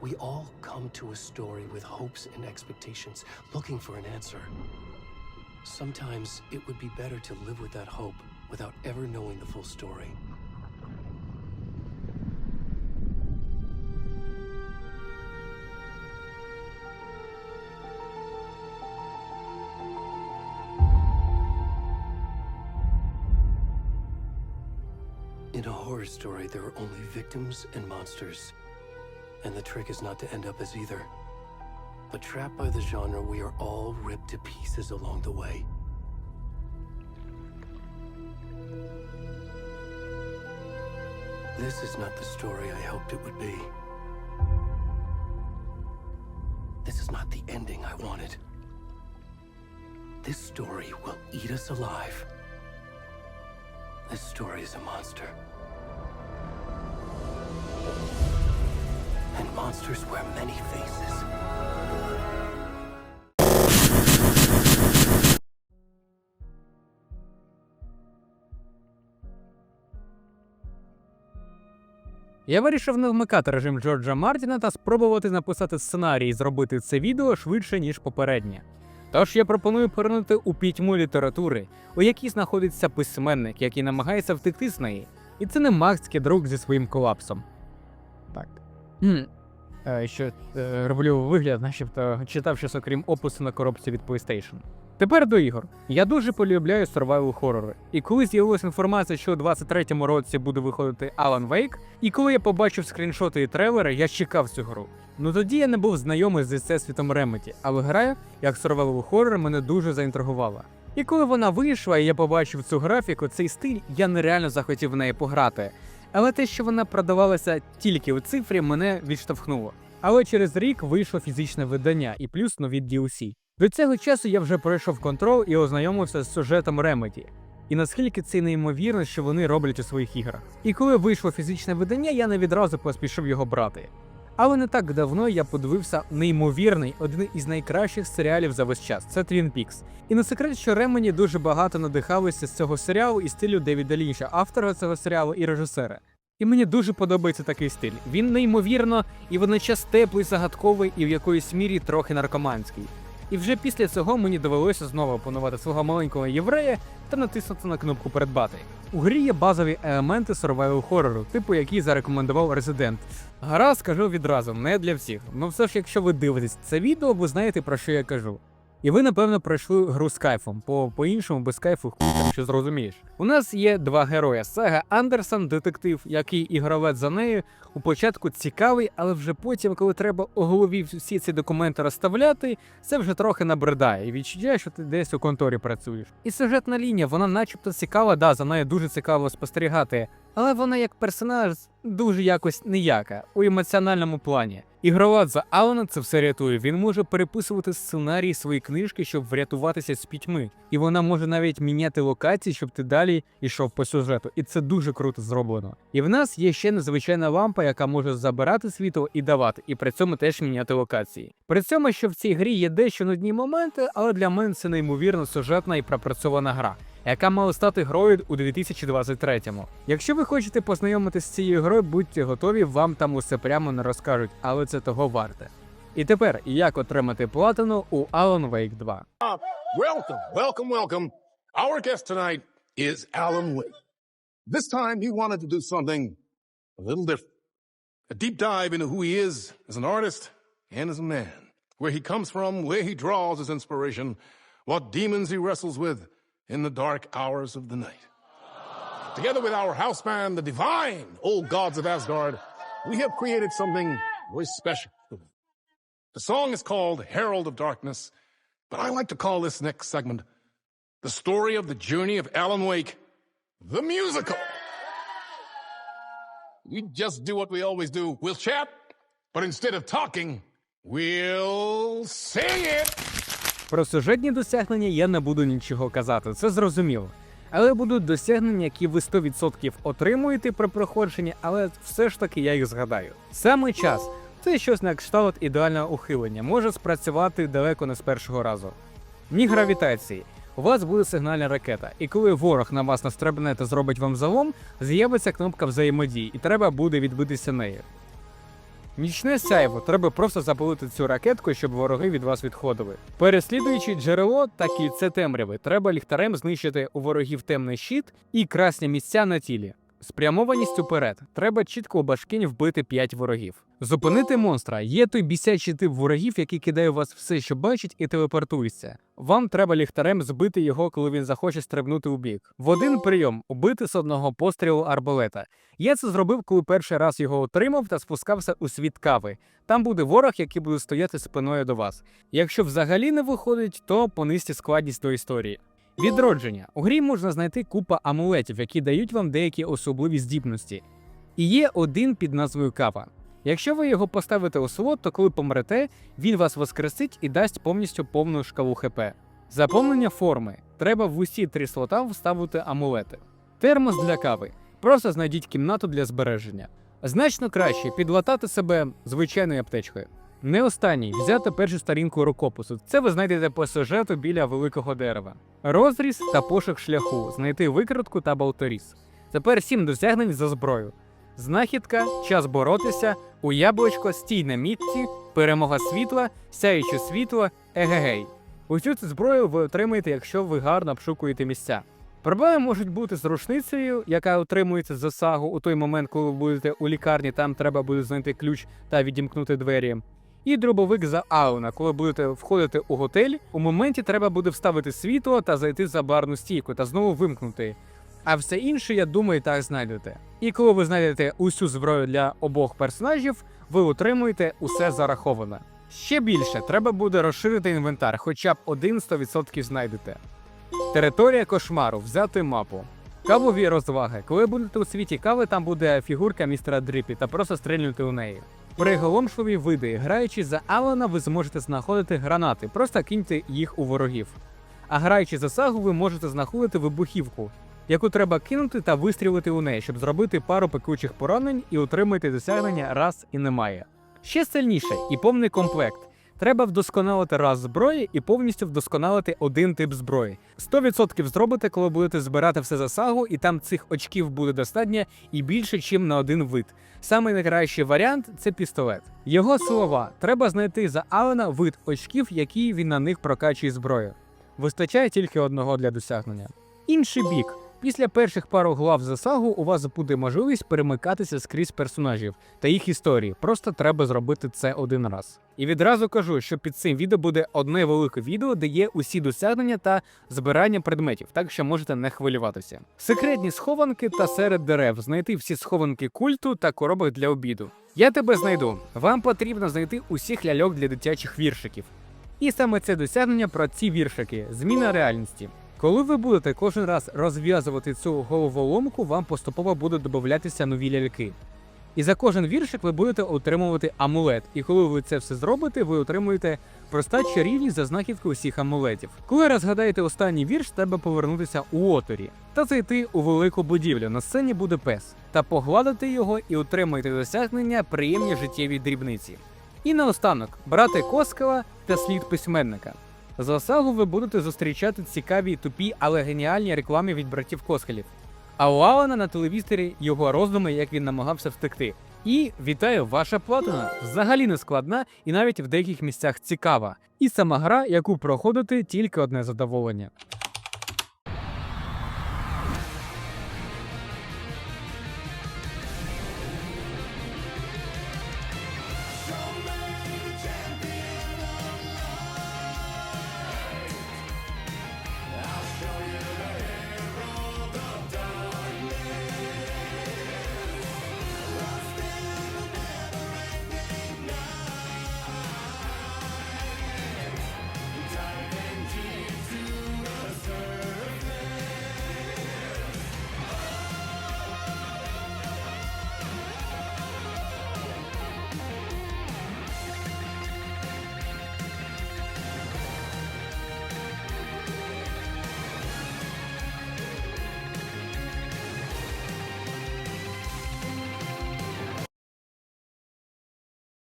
We all come to a story with hopes and expectations, looking for an answer. Sometimes it would be better to live with that hope without ever knowing the full story. In a horror story, there are only victims and monsters. And the trick is not to end up as either. But trapped by the genre, we are all ripped to pieces along the way. This is not the story I hoped it would be. This is not the ending I wanted. This story will eat us alive. This story is a monster. And monsters wear many faces. Я вирішив не вмикати режим Джорджа Мартіна та спробувати написати сценарій і зробити це відео швидше, ніж попереднє. Тож я пропоную поринути у пітьму літератури, у якій знаходиться письменник, який намагається втекти з неї. І це не Макс Кедрук зі своїм колапсом. Так. Е, що е, роблю вигляд, начебто читав щось окрім опису на коробці від PlayStation. Тепер до ігор. Я дуже полюбляю survival хорори. І коли з'явилася інформація, що у 23-му році буде виходити Alan Wake, і коли я побачив скріншоти і трейлери, я чекав цю гру. Ну тоді я не був знайомий з всесвітом Remedy, але гра, як survival хорор, мене дуже заінтригувала. І коли вона вийшла, і я побачив цю графіку, цей стиль, я нереально захотів в неї пограти. Але те, що вона продавалася тільки у цифрі, мене відштовхнуло. Але через рік вийшло фізичне видання і плюс нові DLC. До цього часу я вже пройшов контрол і ознайомився з сюжетом Remedy. І наскільки це неймовірно, що вони роблять у своїх іграх. І коли вийшло фізичне видання, я не відразу поспішив його брати. Але не так давно я подивився неймовірний один із найкращих серіалів за весь час це Twin Peaks. І не секрет, що Ремені дуже багато надихалися з цього серіалу і стилю Девіда Лінча, автора цього серіалу і режисера. І мені дуже подобається такий стиль. Він неймовірно і водночас теплий, загадковий і в якоїсь мірі трохи наркоманський. І вже після цього мені довелося знову опанувати свого маленького єврея та натиснути на кнопку Передбати. У грі є базові елементи survival хорору, типу який зарекомендував Resident. Гра скажу відразу, не для всіх. Ну все ж, якщо ви дивитесь це відео, ви знаєте про що я кажу. І ви, напевно, пройшли гру з кайфом, бо по-іншому без кайфу хуй що зрозумієш. У нас є два герої: Сага Андерсон, детектив, який ігровець за нею. У початку цікавий, але вже потім, коли треба у голові всі ці документи розставляти, це вже трохи набридає і відчуття, що ти десь у конторі працюєш. І сюжетна лінія, вона начебто цікава, да, за нею дуже цікаво спостерігати, але вона як персонаж дуже якось ніяка у емоціональному плані. Ігрова за Алана це все рятує. Він може переписувати сценарії свої книжки, щоб врятуватися з пітьми. І вона може навіть міняти локації, щоб ти далі йшов по сюжету. І це дуже круто зроблено. І в нас є ще незвичайна лампа, яка може забирати світло і давати, і при цьому теж міняти локації. При цьому, що в цій грі є дещо нудні моменти, але для мене це неймовірно сюжетна і пропрацьована гра. Яка мала стати грою у 2023-му. Якщо ви хочете познайомитися з цією грою, будьте готові, вам там усе прямо не розкажуть, але це того варте. І тепер як отримати платину у Alan Wake 2. Welcome, welcome, welcome. Our guest tonight is Alan Wake. This time he wanted to do something a little different. A deep dive into who he is as an artist and as a man. Where he comes from, where he draws his inspiration, what demons he wrestles with in the dark hours of the night. Together with our house the divine old gods of Asgard, we have created something very special. The song is called Herald of Darkness, but I like to call this next segment the story of the journey of Alan Wake, the musical. We just do what we always do. We'll chat, but instead of talking, we'll sing it. Про сюжетні досягнення я не буду нічого казати, це зрозуміло. Але будуть досягнення, які ви 100% отримуєте при проходженні, але все ж таки я їх згадаю. Саме час це щось на кшталт ідеального ухилення, може спрацювати далеко не з першого разу. Ні гравітації. У вас буде сигнальна ракета, і коли ворог на вас настрибне та зробить вам залом, з'явиться кнопка взаємодії, і треба буде відбитися нею. Нічне сяйво, треба просто запалити цю ракетку, щоб вороги від вас відходили. Переслідуючи джерело та кільце темряви, треба ліхтарем знищити у ворогів темний щит і красні місця на тілі. Спрямованість уперед. Треба чітко у башкінь вбити 5 ворогів. Зупинити монстра. Є той бісячий тип ворогів, який кидає у вас все, що бачить, і телепортується. Вам треба ліхтарем збити його, коли він захоче стрибнути у бік. В один прийом убити з одного пострілу арбалета. Я це зробив, коли перший раз його отримав та спускався у світ кави. Там буде ворог, який буде стояти спиною до вас. Якщо взагалі не виходить, то понизьте складність до історії. Відродження. У грі можна знайти купа амулетів, які дають вам деякі особливі здібності. І є один під назвою кава. Якщо ви його поставите у слот, то коли помрете, він вас воскресить і дасть повністю повну шкалу ХП. Заповнення форми. Треба в усі три слота вставити амулети. Термос для кави. Просто знайдіть кімнату для збереження. Значно краще підлатати себе звичайною аптечкою. Не останній взяти першу сторінку рукопису. Це ви знайдете по сюжету біля великого дерева. Розріз та пошук шляху, знайти викрутку та болторіз. Тепер сім досягнень за зброю. Знахідка, час боротися, у яблучко, стій на мітці, перемога світла, сяюче світло, егегей. Усю цю зброю ви отримаєте, якщо ви гарно обшукуєте місця. Проблеми можуть бути з рушницею, яка отримується з засагу у той момент, коли ви будете у лікарні, там треба буде знайти ключ та відімкнути двері. І дробовик за Ауна, коли будете входити у готель, у моменті треба буде вставити світло та зайти за барну стійку та знову вимкнути. А все інше, я думаю, так знайдете. І коли ви знайдете усю зброю для обох персонажів, ви отримуєте усе зараховане. Ще більше треба буде розширити інвентар, хоча б один 100% знайдете. Територія кошмару взяти мапу. Кавові розваги. Коли будете у світі кави, там буде фігурка містера Дріпі та просто стрільнути у неї. Приголомшливі види. Граючи за Алана, ви зможете знаходити гранати, просто киньте їх у ворогів. А граючи за сагу, ви можете знаходити вибухівку, яку треба кинути та вистрілити у неї, щоб зробити пару пекучих поранень і отримати досягнення раз і немає. Ще сильніше і повний комплект. Треба вдосконалити раз зброї і повністю вдосконалити один тип зброї. 100% зробите, коли будете збирати все за сагу, і там цих очків буде достатньо і більше, ніж на один вид. Самий найкращий варіант це пістолет. Його слова треба знайти за Алена вид очків, які він на них прокачує зброю. Вистачає тільки одного для досягнення. Інший бік. Після перших пару глав за сагу у вас буде можливість перемикатися скрізь персонажів та їх історії. Просто треба зробити це один раз. І відразу кажу, що під цим відео буде одне велике відео, де є усі досягнення та збирання предметів, так що можете не хвилюватися. Секретні схованки та серед дерев знайти всі схованки культу та коробок для обіду. Я тебе знайду. Вам потрібно знайти усіх ляльок для дитячих віршиків. І саме це досягнення про ці віршики зміна реальності. Коли ви будете кожен раз розв'язувати цю головоломку, вам поступово будуть додатися нові ляльки. І за кожен віршик ви будете отримувати амулет. І коли ви це все зробите, ви отримуєте проста чарівність за знахідку усіх амулетів. Коли розгадаєте останній вірш, треба повернутися у оторі та зайти у велику будівлю. На сцені буде пес, та погладити його і отримаєте досягнення приємні життєві дрібниці. І наостанок брати Коскала та слід письменника. За сагу ви будете зустрічати цікаві тупі, але геніальні реклами від братів Коскалів. А у Алана на телевізорі його роздуми, як він намагався втекти. І вітаю, ваша платина взагалі не складна і навіть в деяких місцях цікава. І сама гра, яку проходити тільки одне задоволення.